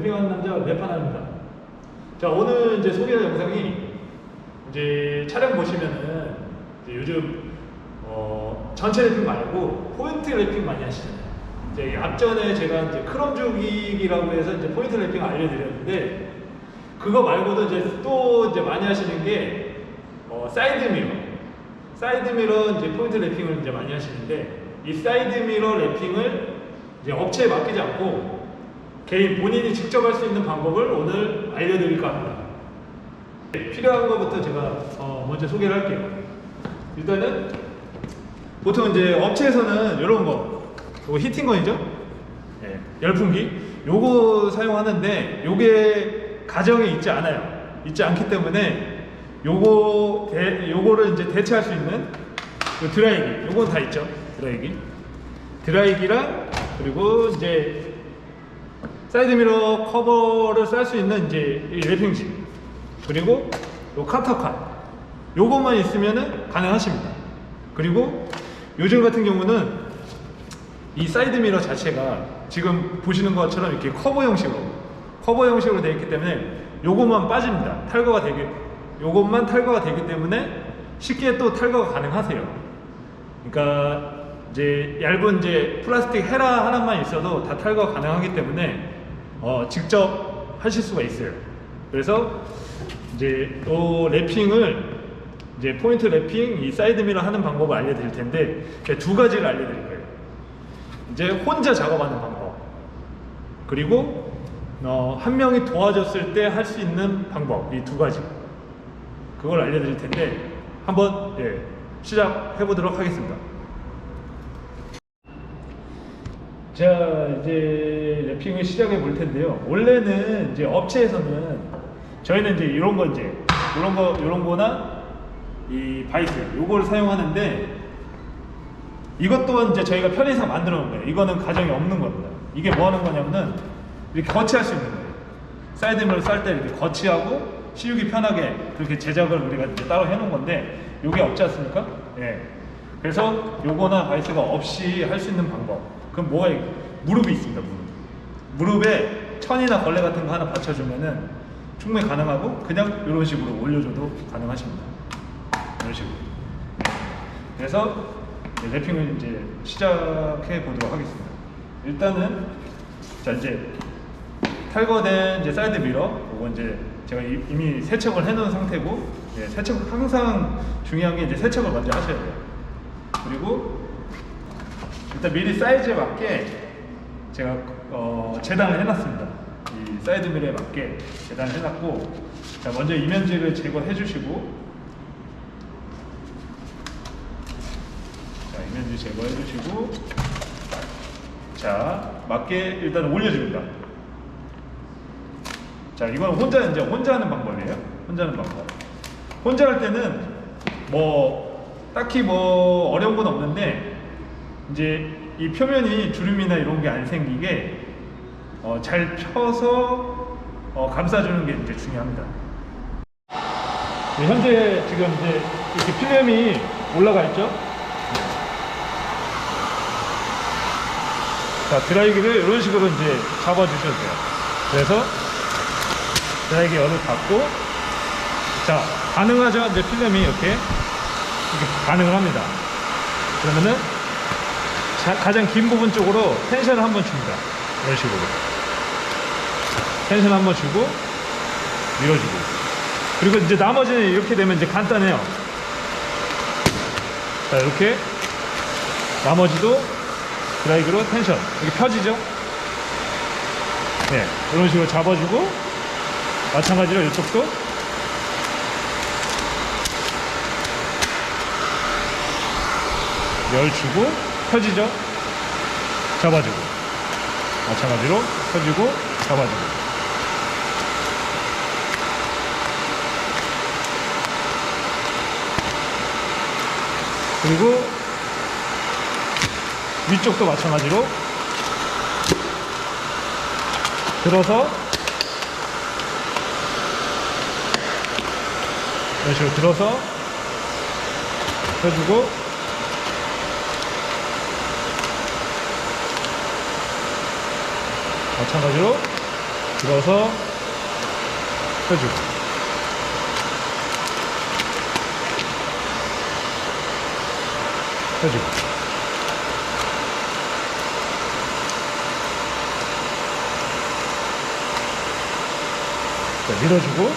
랩핑하는 남자 랩하나입니다. 자 오늘 이제 소개할 영상이 이제 촬영 보시면은 이제 요즘 어, 전체 랩핑 말고 포인트 랩핑 많이 하시잖아요. 이제 앞전에 제가 이제 크롬 주기라고 해서 이제 포인트 랩핑 알려드렸는데 그거 말고도 이제 또 이제 많이 하시는 게 어, 사이드 미러. 사이드 미러 이제 포인트 랩핑을 이제 많이 하시는데 이 사이드 미러 랩핑을 이제 업체에 맡기지 않고 개인 본인이 직접 할 수 있는 방법을 오늘 알려드릴까 합니다. 필요한 것부터 제가 어, 먼저 소개를 할게요. 일단은 보통 이제 업체에서는 이런 거, 이거 히팅건이죠? 예, 열풍기. 요거 사용하는데 요게 가정에 있지 않아요. 있지 않기 때문에 요거 대, 요거를 이제 대체할 수 있는 요 드라이기. 요건 다 있죠. 드라이기. 드라이기랑 그리고 이제 사이드미러 커버를 쌀 수 있는 이제 이 랩핑지. 그리고 요 카터칸. 요것만 있으면은 가능하십니다. 그리고 요즘 같은 경우는 이 사이드미러 자체가 지금 보시는 것처럼 이렇게 커버 형식으로 커버 형식으로 되어 있기 때문에 요것만 빠집니다. 탈거가 되게 요것만 탈거가 되기 때문에 쉽게 또 탈거가 가능하세요. 그러니까 이제 얇은 이제 플라스틱 헤라 하나만 있어도 다 탈거가 가능하기 때문에 어, 직접 하실 수가 있어요. 그래서 이제 또 랩핑을 이제 포인트 랩핑 이 사이드 미러 하는 방법을 알려드릴 텐데 두 가지를 알려드릴 거예요. 이제 혼자 작업하는 방법 그리고 어, 한 명이 도와줬을 때 할 수 있는 방법 이 두 가지 그걸 알려드릴 텐데 한번 예, 시작해 보도록 하겠습니다. 자 이제 랩핑을 시작해 볼 텐데요. 원래는 이제 업체에서는 저희는 이제 이런 거 이제 이런 거 이런 거나 이 바이스 요거를 사용하는데 이것 또한 이제 저희가 편의상 만들어 놓은 거예요. 이거는 가정이 없는 겁니다. 이게 뭐 하는 거냐면은 이렇게 거치할 수 있는 거예요. 사이드미러 쌀 때 이렇게 거치하고 씌우기 편하게 그렇게 제작을 우리가 이제 따로 해 놓은 건데 요게 없지 않습니까? 예. 그래서 요거나 바이스가 없이 할 수 있는 방법. 그럼 뭐가 있- 무릎이 있습니다. 무릎. 무릎에 천이나 걸레 같은 거 하나 받쳐주면은 충분히 가능하고 그냥 이런 식으로 올려줘도 가능하십니다. 이런 식으로. 그래서 이제 랩핑을 이제 시작해 보도록 하겠습니다. 일단은 자 이제 탈거된 이제 사이드 미러, 이거 이제 제가 이- 이미 세척을 해놓은 상태고 예, 세척 항상 중요한 게 이제 세척을 먼저 하셔야 돼요. 그리고 일단 미리 사이즈에 맞게 제가 어, 재단을 해놨습니다. 이 사이드 미러에 맞게 재단을 해놨고 자 먼저 이면지를 제거해 주시고 자 이면지 제거해 주시고 자 맞게 일단 올려줍니다. 자 이건 혼자 이제 혼자 하는 방법이에요. 혼자 하는 방법. 혼자 할 때는 뭐 딱히 뭐 어려운 건 없는데 이제 이 표면이 주름이나 이런 게 안 생기게 어, 잘 펴서 어, 감싸주는 게 이제 중요합니다. 네, 현재 지금 이제 이렇게 필름이 올라가 있죠. 자 드라이기를 이런 식으로 이제 잡아주셔도 돼요. 그래서 드라이기 열을 닫고 자 가능하죠 이제 필름이 이렇게 이렇게 가능을 합니다. 그러면은 자- 가장 긴 부분 쪽으로 텐션을 한번 줍니다. 이런 식으로 텐션 한번 주고 밀어주고 그리고 이제 나머지는 이렇게 되면 이제 간단해요. 자 이렇게 나머지도 드라이기로 텐션 이렇게 펴지죠? 네 이런 식으로 잡아주고 마찬가지로 이쪽도 열 주고 펴지죠? 잡아주고 마찬가지로 펴주고 잡아주고 그리고 위쪽도 마찬가지로 들어서 이런 식으로 들어서 펴주고 마찬가지로 들어서 펴주고. 펴주고. 자, 밀어주고.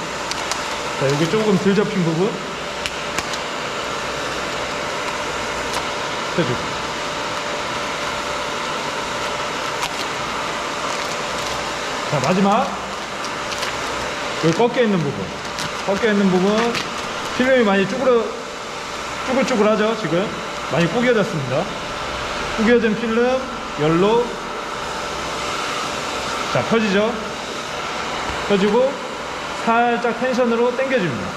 자, 여기 조금 덜 접힌 부분. 펴주고 자 마지막. 여기 꺾여 있는 부분. 꺾여 있는 부분. 필름이 많이 쭈그러 쭈글쭈글하죠 지금? 많이 구겨졌습니다. 구겨진 필름 열로. 자 펴지죠? 펴지고 살짝 텐션으로 당겨줍니다.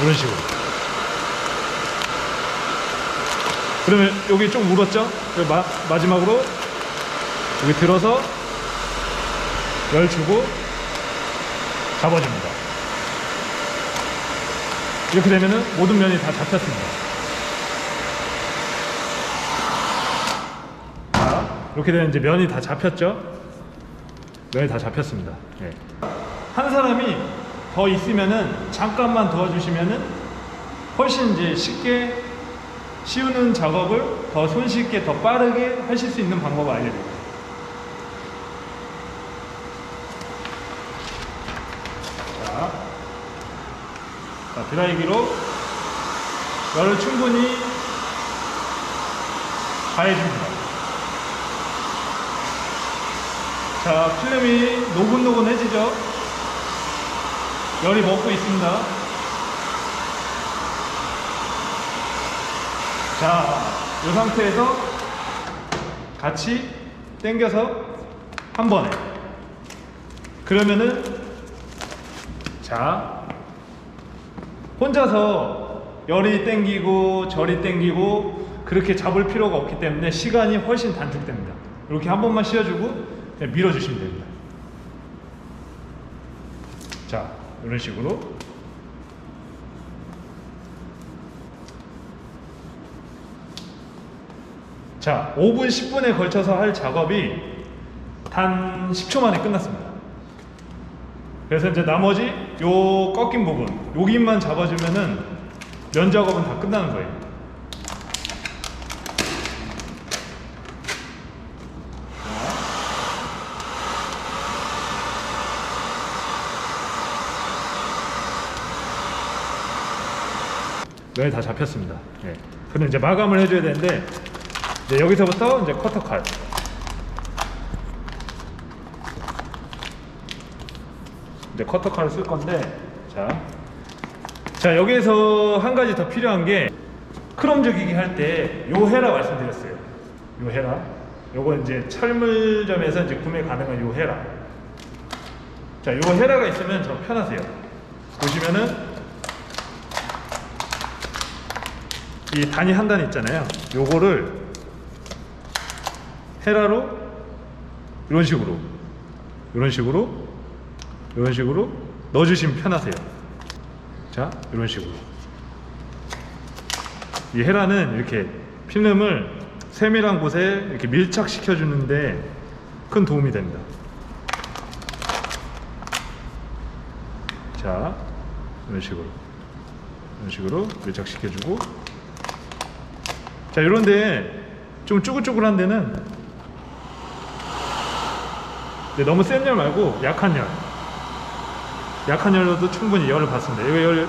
이런 식으로. 그러면 여기 좀 울었죠? 그리고 마, 마지막으로. 여기 들어서 열 주고 잡아줍니다. 이렇게 되면은 모든 면이 다 잡혔습니다. 자, 이렇게 되면 이제 면이 다 잡혔죠? 면이 다 잡혔습니다. 예. 한 사람이 더 있으면은 잠깐만 도와주시면은 훨씬 이제 쉽게 씌우는 작업을 더 손쉽게 더 빠르게 하실 수 있는 방법을 알려드립니다. 자, 자 드라이기로 열을 충분히 가해줍니다. 자, 필름이 노곤노곤해지죠? 열이 먹고 있습니다. 자, 이 상태에서 같이 당겨서 한 번에. 그러면은 자, 혼자서 열이 땡기고 절이 땡기고 그렇게 잡을 필요가 없기 때문에 시간이 훨씬 단축됩니다. 이렇게 한 번만 씌워주고 그냥 밀어주시면 됩니다. 자, 이런 식으로 자, 5분, 10분에 걸쳐서 할 작업이 단 10초 만에 끝났습니다. 그래서 이제 나머지 요 꺾인 부분 여기만 잡아주면은 면 작업은 다 끝나는 거예요. 면이 다 잡혔습니다. 예. 그럼 이제 마감을 해줘야 되는데 이제 여기서부터 이제 커터 컷. 이제 커터 칼을 쓸 건데 자, 자 여기에서 한 가지 더 필요한 게 크롬 적이기 할 때 요 헤라 말씀드렸어요. 요 헤라. 요거 이제 철물점에서 이제 구매 가능한 요 헤라. 자, 요 헤라가 있으면 더 편하세요. 보시면은 이 단이 한단 있잖아요. 요거를 헤라로 이런 식으로 이런 식으로 이런 식으로 넣어주시면 편하세요. 자, 이런 식으로. 이 헤라는 이렇게 필름을 세밀한 곳에 이렇게 밀착시켜 주는데 큰 도움이 됩니다. 자, 이런 식으로. 이런 식으로 밀착시켜 주고. 자, 이런데 좀 쭈글쭈글한 데는 네, 너무 센 열 말고 약한 열. 약한 열로도 충분히 열을 받습니다. 이거 열,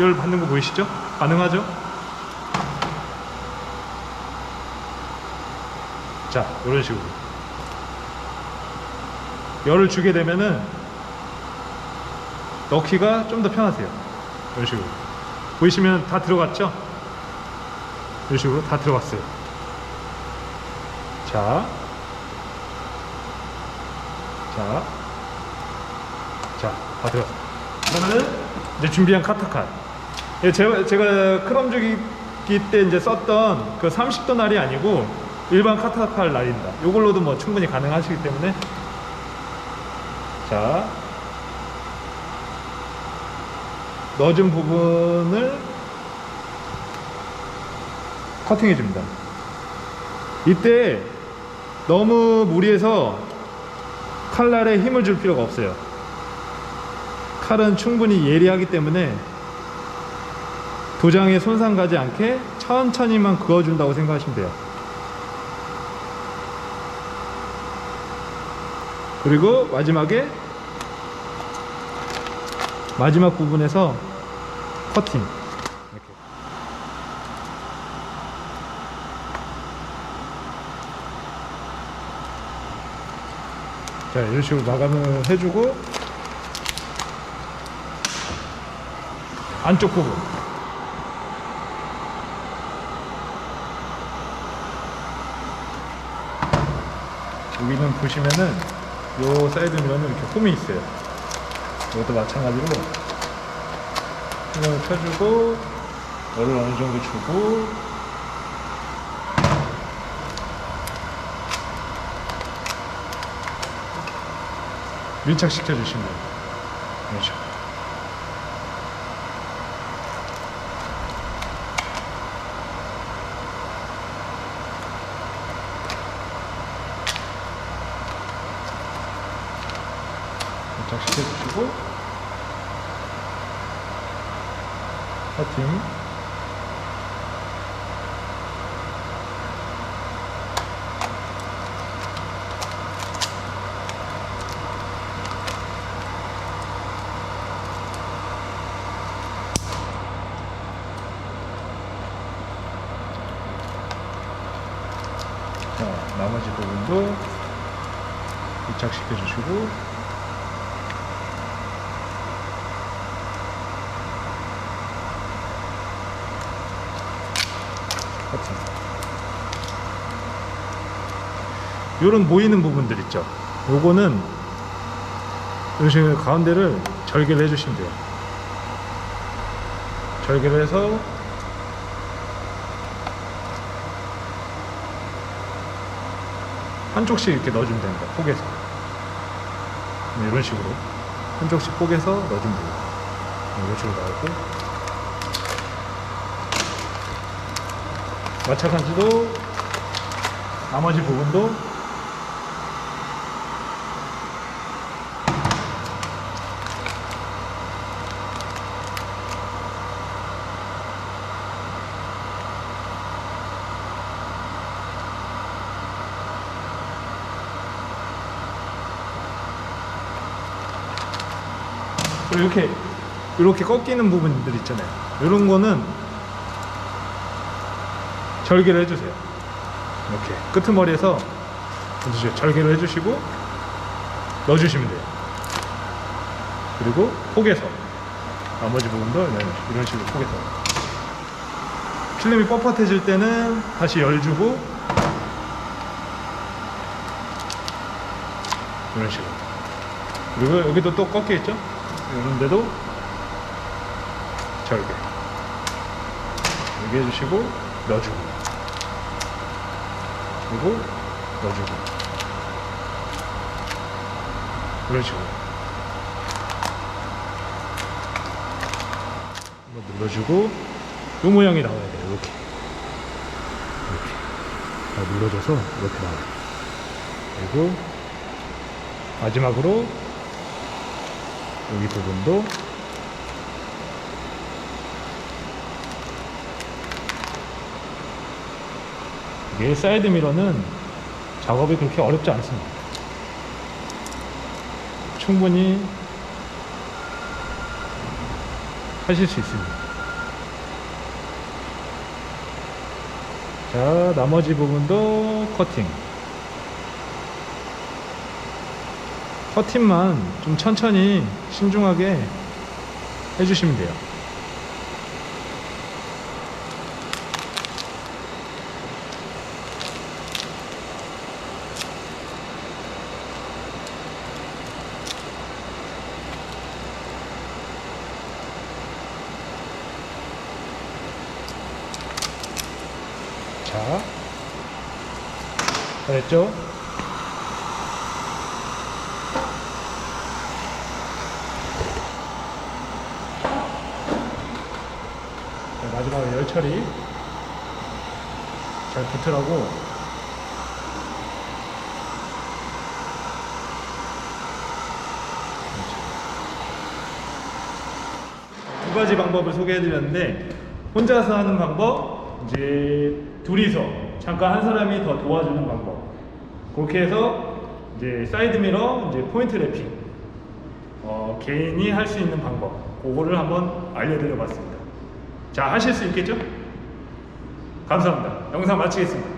열 받는 거 보이시죠? 가능하죠? 자, 이런 식으로. 열을 주게 되면은 넣기가 좀 더 편하세요. 이런 식으로. 보이시면 다 들어갔죠? 이런 식으로 다 들어갔어요. 자. 자. 자, 다 들어. 그러면은 이제 준비한 카타칸. 예, 제가, 제가 크롬 주기 때 이제 썼던 그 30도 날이 아니고 일반 카타칼 날입니다. 이걸로도 뭐 충분히 가능하시기 때문에 자 넣어준 부분을 커팅해 줍니다. 이때 너무 무리해서 칼날에 힘을 줄 필요가 없어요. 칼은 충분히 예리하기 때문에 도장에 손상 가지 않게 천천히만 그어준다고 생각하시면 돼요. 그리고 마지막에 마지막 부분에서 커팅 이렇게. 자 이런 식으로 마감을 해주고 안쪽 부분. 여기는 보시면은 요 사이드 미러는 이렇게 홈이 있어요. 이것도 마찬가지로 신경을 펴주고 열을 어느 정도 주고 밀착시켜 주시면 이런 식으로 밀착 시켜 주시고 커팅 자 나머지 부분도 밀착시켜 주시고 커팅. 요런 모이는 부분들 있죠. 요거는 이런 식으로 가운데를 절개를 해주시면 돼요. 절개를 해서 한쪽씩 이렇게 넣어주면 됩니다. 폭에서. 네, 이런 식으로. 한쪽씩 폭에서 넣어주면 됩니다. 네, 이런 식으로 나오고. 마찬가지로 나머지 부분도 이렇게 이렇게 꺾이는 부분들 있잖아요. 이런 거는 절개를 해주세요. 이렇게 끄트머리에서 절개를 해주시고 넣어주시면 돼요. 그리고 폭에서 나머지 부분도 이런- 이런 식으로 폭에서 필름이 뻣뻣해질 때는 다시 열 주고 이런 식으로 그리고 여기도 또 꺾여 있죠? 이런 데도 절개. 여기 해주시고 넣어주고. 그리고 넣어주고. 이런 식으로 한번 눌러주고. 이 모양이 나와야 돼요. 이렇게. 이렇게. 다 눌러줘서 이렇게 나와요. 그리고 마지막으로 여기 부분도 이게 사이드 미러는 작업이 그렇게 어렵지 않습니다. 충분히 하실 수 있습니다. 자, 나머지 부분도 커팅. 커팅만 좀 천천히 신중하게 해주시면 돼요. 자, 됐죠? 철이 잘 붙으라고 두 가지 방법을 소개해드렸는데 혼자서 하는 방법 이제 둘이서 잠깐 한 사람이 더 도와주는 방법 그렇게 해서 이제 사이드미러 이제 포인트 랩핑 어, 개인이 할 수 있는 방법 그거를 한번 알려드려봤습니다. 자, 하실 수 있겠죠? 감사합니다. 영상 마치겠습니다.